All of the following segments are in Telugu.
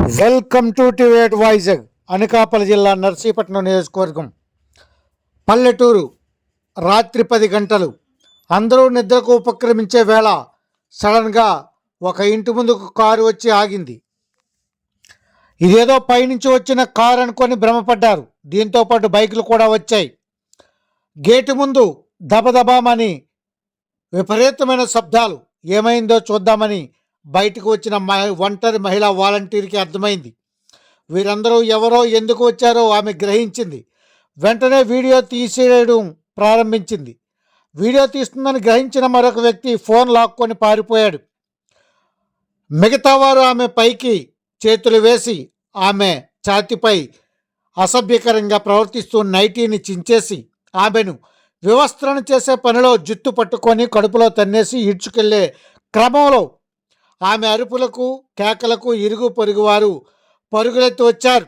వెల్కమ్ టు టివేట్ వైజాగ్ అనకాపల్లి జిల్లా నర్సీపట్నం నియోజకవర్గం. పల్లెటూరు రాత్రి పది గంటలు. అందరూ నిద్రకు ఉపక్రమించే వేళ సడన్గా ఒక ఇంటి ముందుకు కారు వచ్చి ఆగింది. ఇదేదో పైనుంచి వచ్చిన కారు అనుకొని భ్రమపడ్డారు. దీంతో పాటు బైకులు కూడా వచ్చాయి. గేటు ముందు దబదబామని విపరీతమైన శబ్దాలు. ఏమైందో చూద్దామని బయటకు వచ్చిన మహి ఒంటరి మహిళా వాలంటీర్కి అర్థమైంది. వీరందరూ ఎవరో ఎందుకు వచ్చారో ఆమె గ్రహించింది. వెంటనే వీడియో తీసేయడం ప్రారంభించింది. వీడియో తీస్తుందని గ్రహించిన మరొక వ్యక్తి ఫోన్ లాక్కొని పారిపోయాడు. మిగతా వారు ఆమె పైకి చేతులు వేసి ఆమె ఛాతిపై అసభ్యకరంగా ప్రవర్తిస్తూ నైటీని చించేసి ఆమెను వివస్త్రణ చేసే పనిలో జుట్టు పట్టుకొని కడుపులో తన్నేసి ఈడ్చుకెళ్ళే క్రమంలో ఆమె అరుపులకు కేకలకు ఇరుగు పొరుగువారు పరుగులెత్తి వచ్చారు.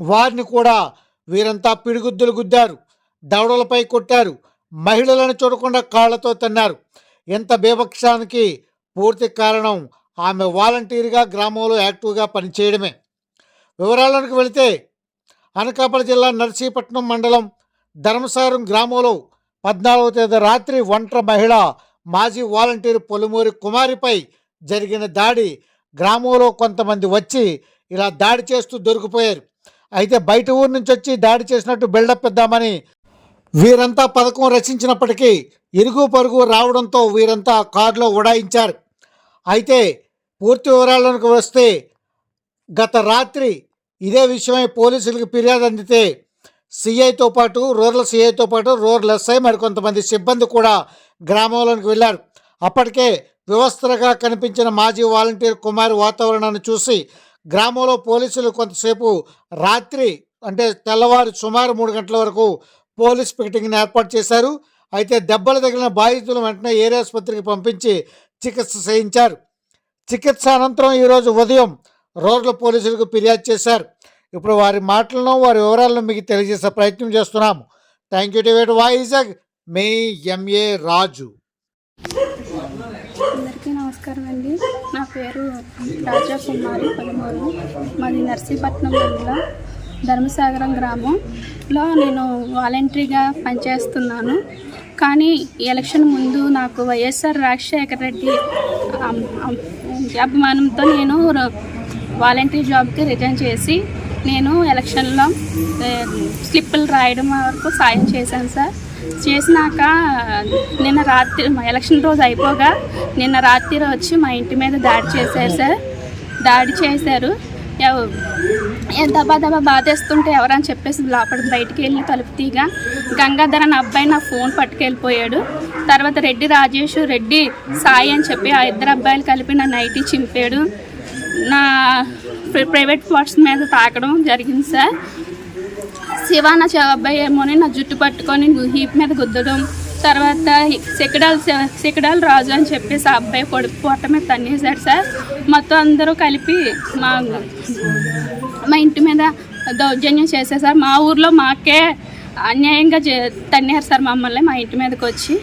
వారిని కూడా వీరంతా పిడిగుద్దులు గుద్దారు. దవడలపై కొట్టారు. మహిళలను చూడకుండా కాళ్ళతో తన్నారు. ఇంత బీభక్షానికి పూర్తి కారణం ఆమె వాలంటీర్గా గ్రామంలో యాక్టివ్గా పనిచేయడమే. వివరాలకు వెళితే అనకాపల్లి జిల్లా నర్సీపట్నం మండలం ధర్మసారం గ్రామంలో పద్నాలుగవ తేదీ రాత్రి ఒంటరి మహిళ మాజీ వాలంటీర్ పొలుమూరి కుమారిపై జరిగిన దాడి గ్రామంలో కొంతమంది వచ్చి ఇలా దాడి చేస్తూ దొరికిపోయారు. అయితే బయట ఊరు నుంచి వచ్చి దాడి చేసినట్టు బిల్డప్ ఇద్దామని వీరంతా పథకం రచించినప్పటికీ ఇరుగు పరుగు రావడంతో వీరంతా కారులో ఉడాయించారు. అయితే పూర్తి వివరాలకు వస్తే గత రాత్రి ఇదే విషయమై పోలీసులకు ఫిర్యాదు అందితే సిఐతో పాటు రూరల్ సిఐతో పాటు రూరల్ ఎస్ఐ మరికొంతమంది సిబ్బంది కూడా గ్రామంలోకి వెళ్ళారు. అప్పటికే వ్యవస్థగా కనిపించిన మాజీ వాలంటీర్ కుమారి వాతావరణాన్ని చూసి గ్రామంలో పోలీసులు కొంతసేపు రాత్రి అంటే తెల్లవారు సుమారు మూడు గంటల వరకు పోలీస్ పికెటింగ్ని ఏర్పాటు చేశారు. అయితే దెబ్బలు తగిలిన బాధితులు వెంటనే ఏరియా ఆసుపత్రికి పంపించి చికిత్స చేయించారు. చికిత్స అనంతరం ఈరోజు ఉదయం రోడ్ల పోలీసులకు ఫిర్యాదు చేశారు. ఇప్పుడు వారి మాటలను వారి వివరాలను మీకు తెలియజేసే ప్రయత్నం చేస్తున్నాము. Thank you to Vizag. May MA Raju. నమస్కారం అండి. నా పేరు రాజా కుమారి పలుమూరు. మాది నర్సీపట్నం మండలం ధర్మసాగరం గ్రామంలో నేను వాలంటరీగా పనిచేస్తున్నాను. కానీ ఎలక్షన్ ముందు నాకు వైఎస్ఆర్ రాజశేఖర రెడ్డి అభిమానంతో నేను వాలంటరీ జాబ్కి రిజైన్ చేసి నేను ఎలక్షన్లో స్లిప్పులు రాయడం వరకు సాయం చేశాను సార్. చేసినాక నిన్న రాత్రి మా ఎలక్షన్ రోజు అయిపోగా నిన్న రాత్రి వచ్చి మా ఇంటి మీద దాడి చేశారు సార్. దాడి చేశారు. దబా దబా బాధేస్తుంటే ఎవరని చెప్పేసి లోపల బయటికి వెళ్ళి తలుపు తీగా గంగాధర్ అనే అబ్బాయి నా ఫోన్ పట్టుకెళ్ళిపోయాడు. తర్వాత రెడ్డి రాజేష్ రెడ్డి సాయి అని చెప్పి ఆ ఇద్దరు అబ్బాయిలు కలిపి నా నైటీ చింపాడు. నా ప్ర- ప్రైవేట్ పార్ట్స్ మీద తాకడం జరిగింది సార్. శివాన అబ్బాయి ఏమోని నా జుట్టు పట్టుకొని హీప్ మీద గుద్దడం తర్వాత సెకడాల్ సెకడాల్ రాజు అని చెప్పేసి ఆ అబ్బాయి పొడి పొట్ట మీద తన్నేశాడు సార్. మొత్తం అందరూ కలిపి మా మా ఇంటి మీద దౌర్జన్యం చేశారు సార్. మా ఊర్లో మాకే అన్యాయంగా చే- తన్నారు సార్ మమ్మల్ని మా ఇంటి మీదకి వచ్చి.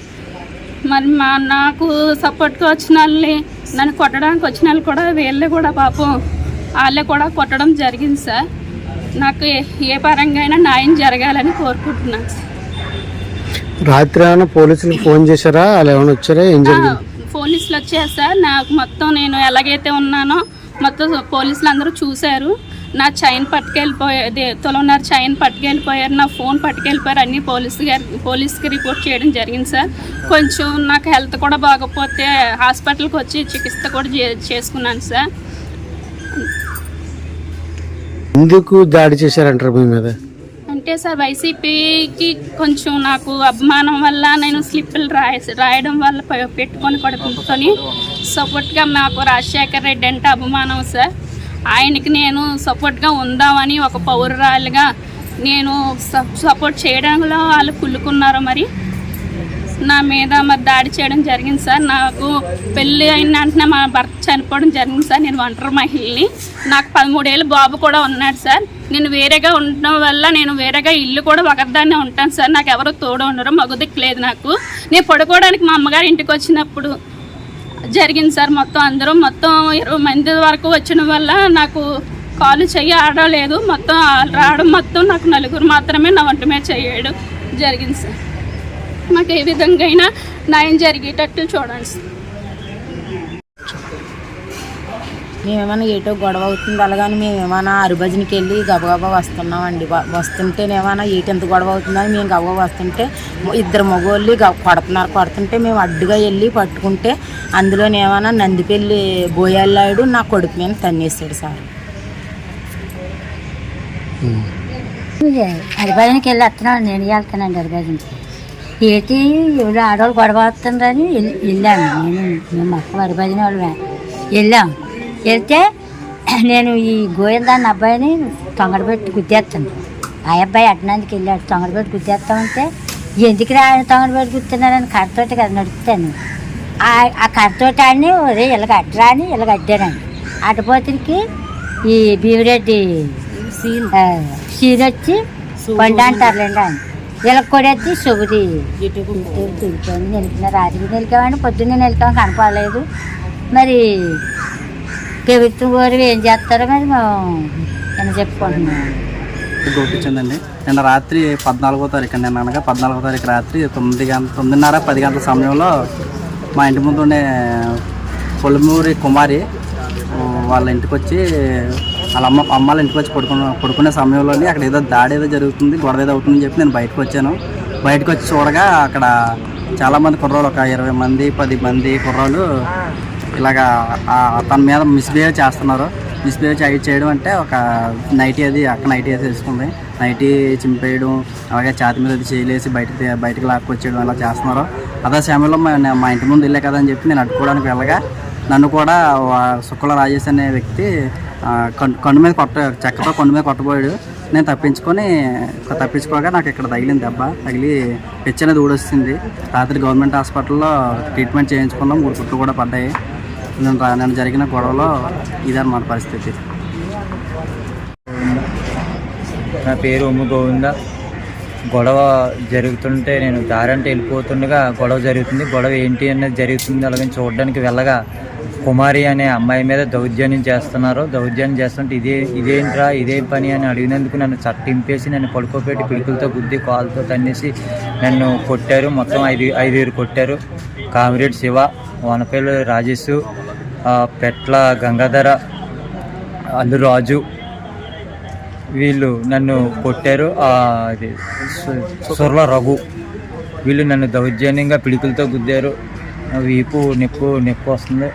మరి మా నాకు సపోర్ట్గా వచ్చిన వాళ్ళని నన్ను కొట్టడానికి వచ్చిన వాళ్ళు కూడా వీళ్ళే కూడా పాపం. వాళ్ళే కూడా కొట్టడం జరిగింది సార్. నాకు ఏ- ఏ పరంగా అయినా న్యాయం జరగాలని కోరుకుంటున్నాను. రాత్రి ఏమైనా పోలీసులకు ఫోన్ చేశారా? వాళ్ళు ఏమైనా వచ్చారా? ఏం జరిగింది? పోలీసులు వచ్చారు సార్. నాకు మొత్తం నేను ఎలాగైతే ఉన్నానో మొత్తం పోలీసులు అందరూ చూశారు. నా చైన్ పట్టుకెళ్ళిపోయేది తులన్నర చైన్ పట్టుకెళ్ళిపోయారు. నా ఫోన్ పట్టుకెళ్ళిపోయారు. అన్ని పోలీసు గారి పోలీస్కి రిపోర్ట్ చేయడం జరిగింది సార్. కొంచెం నాకు హెల్త్ కూడా బాగోకపోతే హాస్పిటల్కి వచ్చి చికిత్స కూడా చేసుకున్నాను సార్. ఎందుకు దాడి చేశారంటారు మీ మీద? అంటే సార్ వైసీపీకి కొంచెం నాకు అభిమానం వల్ల నేను స్లిప్పులు రాయ రాయడం వల్ల పెట్టుకొని పెట్టుకొని పడుకుంటుని సపోర్ట్గా మాకు రాజశేఖర్ రెడ్డి అంటే అభిమానం సార్. ఆయనకి నేను సపోర్ట్గా ఉందామని ఒక పౌరురాలుగా నేను సపోర్ట్ చేయడంలో వాళ్ళు కుళ్ళుకున్నారు మరి. నా మీద మరి దాడి చేయడం జరిగింది సార్. నాకు పెళ్ళి అయిన వెంటనే మా భర్త చనిపోవడం జరిగింది సార్. నేను ఒంటరి మహిళని. నాకు పదమూడేళ్ళు బాబు కూడా ఉన్నాడు సార్. నేను వేరేగా ఉండడం వల్ల నేను వేరేగా ఇల్లు కూడా ఒకరిదాన్నే ఉంటాను సార్. నాకు ఎవరు తోడు ఉండరు మగ లేదు నాకు. నేను పడుకోవడానికి మా అమ్మగారి ఇంటికి వచ్చినప్పుడు జరిగింది సార్. మొత్తం అందరూ మొత్తం ఇరవై మంది వరకు వచ్చిన వల్ల నాకు కాలు చెయ్యి ఆడలేదు. మొత్తం రావడం మొత్తం నాకు నలుగురు మాత్రమే నా వంట మీద చేయడం జరిగింది సార్. మాకు ఏ విధంగా అయినా న్యాయం జరిగేటట్టు చూడండి. మేమేమైనా ఏటో గొడవ అవుతుంది అలాగని మేము ఏమైనా అరుభజనకి వెళ్ళి గబగబా వస్తున్నామండి. వస్తుంటేనేమైనా ఏటి ఎంత గొడవ అవుతుందని మేము గబగబా వస్తుంటే ఇద్దరు మగవాళ్ళు గబ కొడుతున్నారు. కొడుతుంటే మేము అడ్డుగా వెళ్ళి పట్టుకుంటే అందులోనేమైనా నందిపల్లి బోయాళ్ళాడు నా కొడుకు మీద తన్నేసాడు సార్. హరిభజనకి వెళ్ళి వస్తున్నాను నేను వెళ్తానండి హరిభజనకి ఏంటి ఎవరు ఆడవాళ్ళు గొడవ వస్తుందని వెళ్- వెళ్ళాను నేను మేము మొత్తం హరిభజన వాళ్ళమే వెళ్ళాం వెళ్తే నేను ఈ గోవిందాన్ని అబ్బాయిని తొంగడబెట్టి గుద్దేస్తాను ఆ అబ్బాయి అడ్డానికి వెళ్ళాడు తొంగడబెట్టి గుద్దేస్తామంటే ఎందుకు రా ఆయన తొంగడబెట్టి గుర్తున్నారని కర్రతోటి కదా నడుపుతాను ఆ ఆ కర్రతోటి ఆడిని ఒరే ఇలాగ అడ్డరా అని ఇలాగ అడ్డానండి అడ్డపోతుడికి ఈ భీమిరెడ్డి సీన్ వచ్చి పండు అంటారులేండి ఆయన ఇలా కొడేది సొగుడి తిరిగిపోయింది నిలిపిన రాత్రికి నిలికామని పొద్దున్నే నిలికాం కనపడలేదు. మరి ప్రభుత్వం వారు ఏం చేస్తారో మరి మేము నేను చెప్పుకుంటున్నాం గోపించిందండి నిన్న రాత్రి పద్నాలుగో తారీఖు నిన్న అనగా పద్నాలుగో తారీఖు రాత్రి తొమ్మిది గంట తొమ్మిదిన్నర పది గంటల సమయంలో మా ఇంటి ముందు ఉండే పొలమూరి కుమారి వాళ్ళ ఇంటికి వచ్చి వాళ్ళ అమ్మ అమ్మాళ్ళ ఇంటికి వచ్చి పడుకున్న పడుకునే సమయంలోని అక్కడ ఏదో దాడి ఏదో జరుగుతుంది గొడవ ఏదో అవుతుందని చెప్పి నేను బయటకు వచ్చాను. బయటకు వచ్చి చూడగా అక్కడ చాలామంది కుర్రోళ్ళు ఒక ఇరవై మంది పది మంది కుర్రోళ్ళు ఇలాగా తన మీద మిస్బిహేవ్ చేస్తున్నారు. మిస్బిహేవ్ చేయ చేయడం అంటే ఒక నైటీ అది అక్క నైటీ వేసి వేసుకుంది. నైటీ చింపేయడం అలాగే ఛాతి మీద అది చేయలేసి బయటకి బయటకు లాక్కొచ్చేయడం అలా చేస్తున్నారు. అదే సమయంలో మా మా ఇంటి ముందు వెళ్ళే కదా అని చెప్పి నేను అడ్డుకోవడానికి వెళ్ళగా నన్ను కూడా వా- సుక్కుల రాజేష్ అనే వ్యక్తి కొండ మీద కొట్ట చెక్కతో కొండ మీద కొట్టబోయాడు. నేను తప్పించుకొని తప్పించుకోగా నాకు ఇక్కడ తగిలింది దెబ్బ. తగిలి పెచ్చనేది ఊడొస్తుంది రాత్రి గవర్నమెంట్ హాస్పిటల్లో ట్రీట్మెంట్ చేయించుకున్నాం. మూడు కుట్లు కూడా పడ్డాయి. నేను నేను జరిగిన గొడవలో ఇదన్నమాట పరిస్థితి. నా పేరు ఉమ్ము గోవింద. గొడవ జరుగుతుంటే నేను దారంటే వెళ్ళిపోతుండగా గొడవ జరుగుతుంది. గొడవ ఏంటి అనేది జరుగుతుంది. అలాగే చూడడానికి వెళ్ళగా కుమారి అనే అమ్మాయి మీద దౌర్జన్యం చేస్తున్నారు దౌర్జన్యం చేస్తుంటే ఇదే ఇదేంట్రా ఇదే పని అని అడిగినందుకు నన్ను చట్టింపేసి నన్ను పడుకోబెట్టి పిడుకులతో గుద్ది కాలుతో తన్నేసి నన్ను కొట్టారు. మొత్తం ఐదు ఐదుగురు కొట్టారు. కామిరెడ్డి శివ వనపల్లి రాజేష్ పెట్ల గంగాధర అల్లు రాజు వీళ్ళు నన్ను కొట్టారు. అది సుర్ల రఘు వీళ్ళు నన్ను దౌర్జన్యంగా పిడుకులతో గుద్దారు. వీపు నొప్పు నొప్పి వస్తుంది.